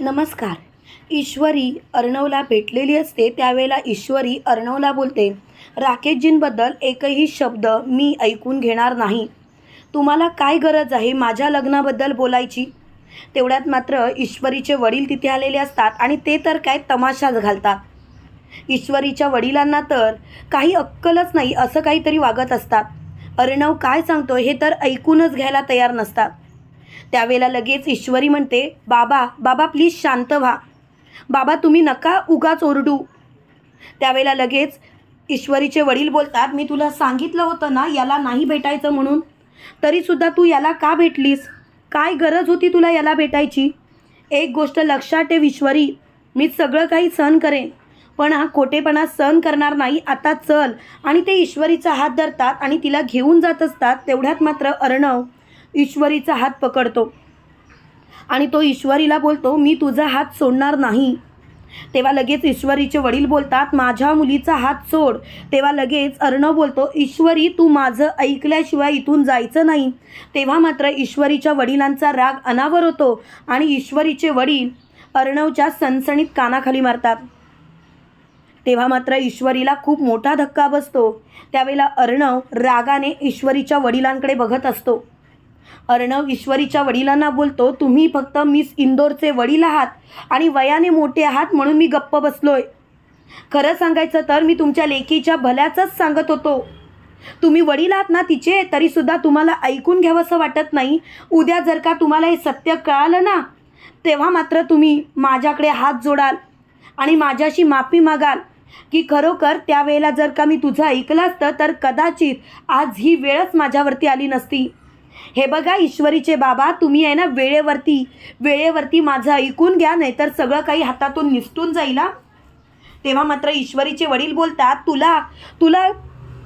नमस्कार. ईश्वरी अर्णवला भेटलेली असते त्यावेळेला ईश्वरी अर्णवला बोलते राकेशजींबद्दल एकही शब्द मी ऐकून घेणार नाही. तुम्हाला काय गरज आहे माझ्या लग्नाबद्दल बोलायची? तेवढ्यात मात्र ईश्वरीचे वडील तिथे आलेले असतात आणि ते तर काय तमाशाच घालतात. ईश्वरीच्या वडिलांना तर काही अक्कलच नाही असं काहीतरी वागत असतात. अर्णव काय सांगतो हे तर ऐकूनच घ्यायला तयार नसतात. त्यावेळेला लगेच ईश्वरी म्हणते बाबा बाबा प्लीज शांत व्हा. बाबा तुम्ही नका उगाच ओरडू. त्यावेळेला लगेच ईश्वरीचे वडील बोलतात मी तुला सांगितलं होतं ना याला नाही भेटायचं म्हणून. तरीसुद्धा तू याला का भेटलीस? काय गरज होती तुला याला भेटायची? एक गोष्ट लक्षात ठेव ईश्वरी मी सगळं काही सहन करेन. पण हा खोटेपणा सहन करणार नाही आता चल. आणि ते ईश्वरीचा हात धरतात आणि तिला घेऊन जात असतात तेवढ्यात मात्र अर्णव ईश्वरीचा हात पकडतो. आणि तो ईश्वरीला बोलतो मी तुझा हात सोडणार नाही. तेव्हा लगेच ईश्वरीचे वडील बोलतात माझ्या मुलीचा हात सोड. तेव्हा लगेच अर्णव बोलतो ईश्वरी तू माझं ऐकल्याशिवाय इथून जायचं नाही. तेव्हा मात्र ईश्वरीच्या वडिलांचा राग अनावर होतो आणि ईश्वरीचे वडील अर्णवच्या सणसणीत कानाखाली मारतात. तेव्हा मात्र ईश्वरीला खूप मोठा धक्का बसतो. त्यावेळेला अर्णव रागाने ईश्वरीच्या वडिलांकडे बघत असतो. अर्णव ईश्वरीच्या वडिलांना बोलतो तुम्ही फक्त मिस इंदोरचे वडील आहात आणि वयाने मोठे आहात म्हणून मी गप्प बसलोय. खरं सांगायचं तर मी तुमच्या लेकीच्या भल्याचंच सांगत होतो. तुम्ही वडील आहात ना तिचे तरीसुद्धा तुम्हाला ऐकून घ्यावंसं वाटत नाही. उद्या जर का तुम्हाला हे सत्य कळालं ना तेव्हा मात्र तुम्ही माझ्याकडे हात जोडाल आणि माझ्याशी माफी मागाल. की खरोखर त्यावेळेला जर का मी तुझं ऐकलं असतं तर कदाचित आज ही वेळच माझ्यावरती आली नसती. हे बघा ईश्वरीचे बाबा तुम्ही आहे ना वेळेवरती वेळेवरती माझं ऐकून घ्या नाहीतर सगळं काही हातातून निसटून जाईल तेव्हा मात्र ईश्वरीचे वडील बोलतात तुला तुला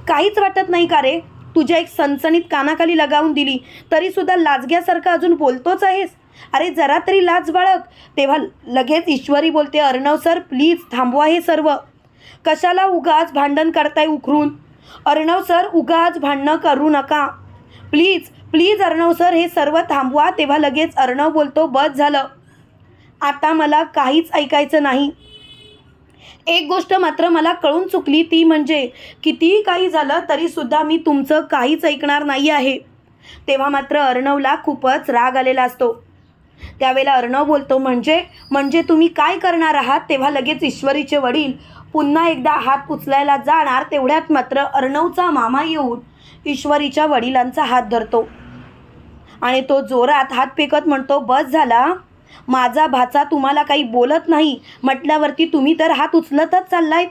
काहीच वाटत नाही का रे? तुझ्या एक सणसणीत कानाखाली लगावून दिली तरीसुद्धा लाजग्यासारखं अजून बोलतोच आहेस? अरे जरा तरी लाज बाळग. तेव्हा लगेच ईश्वरी बोलते अर्णव सर प्लीज थांबवा हे सर्व. कशाला उगाच भांडण करताय उखरून? अर्णव सर उगाच भांडणं करू नका. प्लीज प्लीज अर्णव सर हे सर्व थांबवा तेव्हा लगेच अर्णव बोलतो बस झालं. आता मला काहीच ऐकायचं नाही. एक गोष्ट मात्र मला कळून चुकली ती म्हणजे कितीही काही झालं तरीसुद्धा मी तुमचं काहीच ऐकणार नाही आहे. तेव्हा मात्र अर्णवला खूपच राग आलेला असतो. त्यावेळेला अर्णव बोलतो म्हणजे म्हणजे तुम्ही काय करणार आहात? तेव्हा लगेच ईश्वरीचे वडील पुन्हा एकदा हात उचलायला जाणार तेवढ्यात मात्र अर्णवचा मामा येऊन ईश्वरीच्या वडिलांचा हात धरतो. आणि तो जोरात हात फेकत म्हणतो बस झाला. माझा भाचा तुम्हाला काही बोलत नाही. म्हटल्यावरती तुम्ही तर हात उचलतच चाललायत.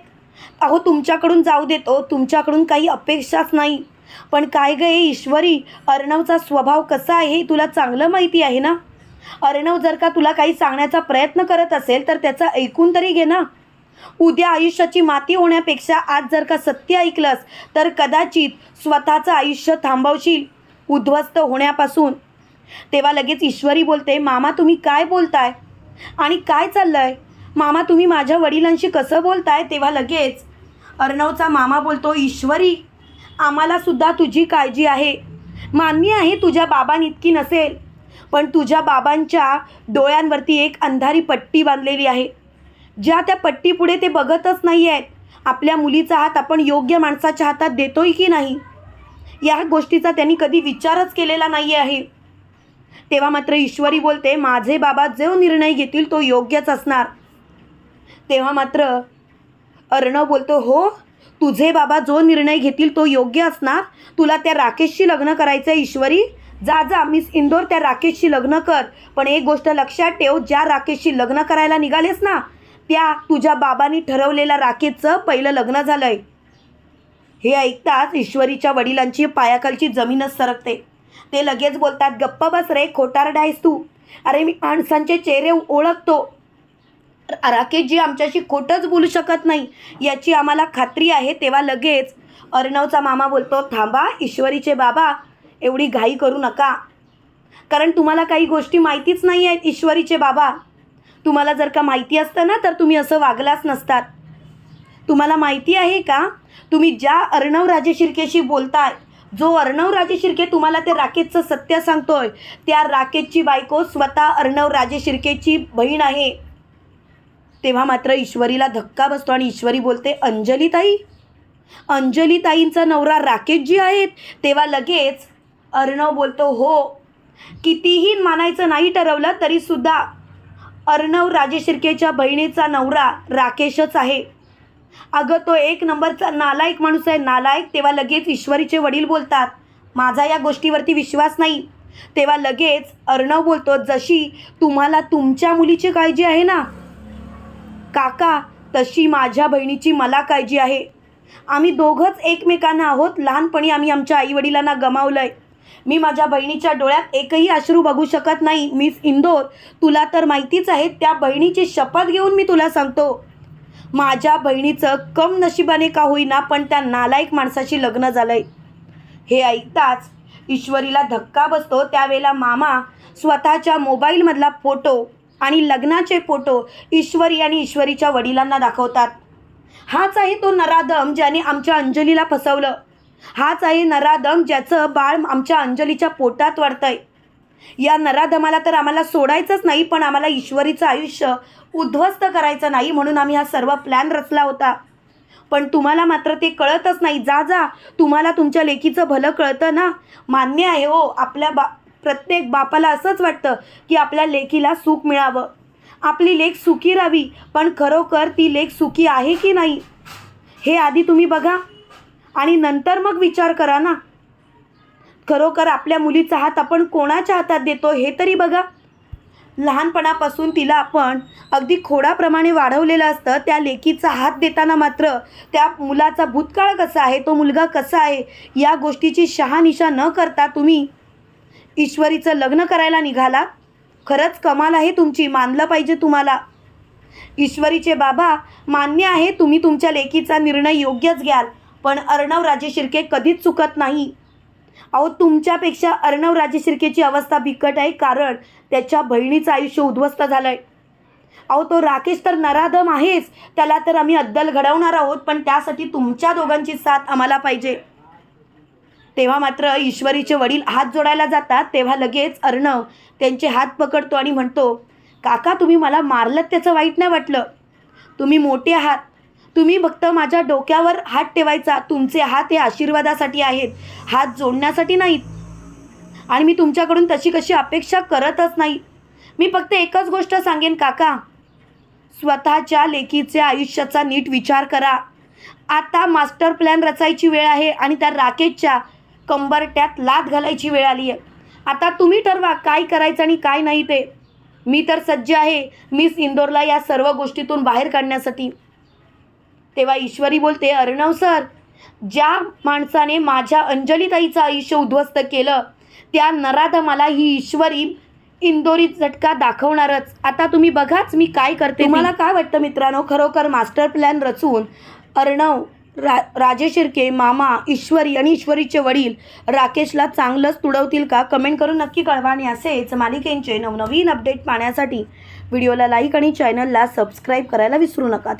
अहो तुमच्याकडून जाऊ देतो तुमच्याकडून काही अपेक्षाच नाही. पण काय गे ईश्वरी? अर्णवचा स्वभाव कसा आहे हे तुला चांगलं माहिती आहे ना? अर्णव जर का तुला काही सांगण्याचा प्रयत्न करत असेल तर त्याचं ऐकून तरी घे ना. उद्या आयुष्याची माती होण्यापेक्षा आज जर का सत्य ऐकलंस तर कदाचित स्वतःचं आयुष्य थांबवशील उद्ध्वस्त होण्यापासून. तेव्हा लगेच ईश्वरी बोलते मामा तुम्ही काय बोलताय? आणि काय चाललंय? मामा तुम्ही माझ्या वडिलांशी कसं बोलताय? तेव्हा लगेच अर्णवचा मामा बोलतो ईश्वरी आम्हालासुद्धा तुझी काळजी आहे. मान्य आहे तुझ्या बाबांइतकी नसेल पण तुझ्या बाबांच्या डोळ्यांवरती एक अंधारी पट्टी बांधलेली आहे. ज्या त्या पट्टीपुढे ते बघतच नाही आहेत. आपल्या मुलीचा हात आपण योग्य माणसाच्या हातात देतोय की नाही? या गोष्टीचा त्यांनी कधी विचारच केलेला नाही आहे. तेव्हा मात्र ईश्वरी बोलते माझे बाबा जो निर्णय घेतील तो योग्यच असणार. तेव्हा मात्र अर्णव बोलतो हो तुझे बाबा जो निर्णय घेतील तो योग्य असणार. तुला त्या राकेशशी लग्न करायचं आहे ईश्वरी. जा जा मिस इंदोर त्या राकेशशी लग्न कर. पण एक गोष्ट लक्षात ठेव ज्या राकेशशी लग्न करायला निघालेस ना त्या तुझ्या बाबांनी ठरवलेल्या राकेशचं पहिलं लग्न झालं आहे हे ऐकताच ईश्वरीच्या वडिलांची पायाखालची जमीनच सरकते. ते लगेच बोलतात गप्प बस रे खोटारडा आहेस तू. अरे मी माणसांचे चेहरे ओळखतो. राकेशजी आमच्याशी खोटंच बोलू शकत नाही. याची आम्हाला खात्री आहे. तेव्हा लगेच अर्णवचा मामा बोलतो थांबा ईश्वरीचे बाबा एवढी घाई करू नका. कारण तुम्हाला काही गोष्टी माहितीच नाही आहेत ईश्वरीचे बाबा. तुम्हाला जर का माहिती असतं ना तर तुम्ही असं वागलाच नसतात. तुम्हाला माहिती आहे का? तुम्ही ज्या अर्णव राजे शिर्केशी बोलताय जो अर्णव राजे शिर्के तुम्हाला ते राकेशचं सत्य सांगतोय त्या राकेशची बायको स्वतः अर्णव राजे शिर्केची बहीण आहे. तेव्हा मात्र ईश्वरीला धक्का बसतो आणि ईश्वरी बोलते अंजलीताई अंजलीताईंचा नवरा राकेशजी आहेत. तेव्हा लगेच अर्णव बोलतो हो कितीही मानायचं नाही ठरवलं तरीसुद्धा अर्णव राजे शिर्केच्या बहिणीचा नवरा राकेशच आहे. अगं तो एक नंबरचा नालायक माणूस आहे. नालायक तेव्हा लगेच ईश्वरीचे वडील बोलतात. माझा या गोष्टीवरती विश्वास नाही. तेव्हा लगेच अर्णव बोलतो जशी तुम्हाला तुमच्या मुलीची काळजी आहे ना काका तशी माझ्या बहिणीची मला काळजी आहे. आम्ही दोघंच एकमेकांना आहोत. लहानपणी आम्ही आमच्या आईवडिलांना गमावलं आहे मी माझ्या बहिणीच्या डोळ्यात एकही अश्रू बघू शकत नाही. मिस इंदोर तुला तर माहितीच आहे त्या बहिणीची शपथ घेऊन मी तुला सांगतो. माझ्या बहिणीचं कम नशिबाने का होईना पण त्या नालायक माणसाशी लग्न झालंय. हे ऐकताच ईश्वरीला धक्का बसतो. त्यावेळेला मामा स्वतःच्या मोबाईलमधला फोटो आणि लग्नाचे फोटो ईश्वरी आणि ईश्वरीच्या वडिलांना दाखवतात. हाच आहे तो नराधम ज्याने आमच्या अंजलीला फसवलं. हाच आहे नराधम ज्याचं बाळ आमच्या अंजलीच्या पोटात वाढतंय. या नराधमाला तर आम्हाला सोडायचंच नाही पण आम्हाला ईश्वरीचं आयुष्य उद्ध्वस्त करायचं नाही म्हणून आम्ही हा सर्व प्लॅन रचला होता. पण तुम्हाला मात्र ते कळतच नाही. जा जा. तुम्हाला तुमच्या लेकीचं भलं कळतं ना? मान्य आहे हो आपल्या बा प्रत्येक बापाला असंच वाटतं की आपल्या लेकीला सुख मिळावं. आपली लेख सुखी राहावी पण खरोखर ती लेख सुखी आहे की नाही? हे आधी तुम्ही बघा. आणि नंतर मग विचार करा ना. खरोखर आपल्या मुलीचा हात आपण कोणाच्या हातात देतो हे तरी बघा. लहानपणापासून तिला आपण अगदी खोडाप्रमाणे वाढवलेलं असतं. त्या लेकीचा हात देताना मात्र त्या मुलाचा भूतकाळ कसा आहे तो मुलगा कसा आहे या गोष्टीची शहानिशा न करता तुम्ही ईश्वरीचं लग्न करायला निघाला. खरंच कमाल आहे तुमची मानलं पाहिजे तुम्हाला. ईश्वरीचे बाबा मान्य आहे तुम्ही तुमच्या लेकीचा निर्णय योग्यच घ्याल. पण अर्णव राजे शिर्के कधीच चुकत नाही. अहो तुमच्यापेक्षा अर्णव राजे शिर्केची अवस्था बिकट आहे कारण त्याच्या बहिणीचं आयुष्य उद्ध्वस्त झालं आहे अहो तो राकेश तर नराधम आहेच. त्याला तर आम्ही अद्दल घडवणार आहोत पण त्यासाठी तुमच्या दोघांची साथ आम्हाला पाहिजे. तेव्हा मात्र ईश्वरीचे वडील हात जोडायला जातात तेव्हा लगेच अर्णव त्यांचे हात पकडतो आणि म्हणतो काका तुम्ही मला मारलं त्याचं वाईट नाही वाटलं. तुम्ही मोठे आहात. तुम्ही फक्त माझ्या डोक्यावर हात ठेवायचा. तुमचे हात हे आशीर्वादासाठी आहेत. हात जोडण्यासाठी नाहीत. आणि मी तुमच्याकडून तशी कशी अपेक्षा करतच नाही. मी फक्त एकच गोष्ट सांगेन काका. स्वतःच्या लेखीच्या आयुष्याचा नीट विचार करा. आता मास्टर प्लॅन रचायची वेळ आहे आणि त्या राकेशच्या कंबरट्यात लात घालायची वेळ आली आहे. आता तुम्ही ठरवा काय करायचं आणि काय नाही ते. मी तर सज्ज आहे. मिस इंदोरला या सर्व गोष्टीतून बाहेर काढण्यासाठी. तेव्हा ईश्वरी बोलते अर्णव सर ज्या माणसाने माझ्या अंजलीताईचं आयुष्य उद्ध्वस्त केलं त्या नराधमाला ही ईश्वरी इंदोरी झटका दाखवणारच. आता तुम्ही बघाच मी काय करते मला काय वाटतं मित्रांनो? खरोखर मास्टर प्लॅन रचून अर्णव रा राजे शिर्के मामा ईश्वरी आणि ईश्वरीचे वडील राकेशला चांगलंच तुडवतील का? कमेंट करून नक्की कळवा आणि असेच मालिकेंचे नवनवीन अपडेट पाहण्यासाठी व्हिडिओला लाईक आणि चॅनलला सबस्क्राईब करायला विसरू नका.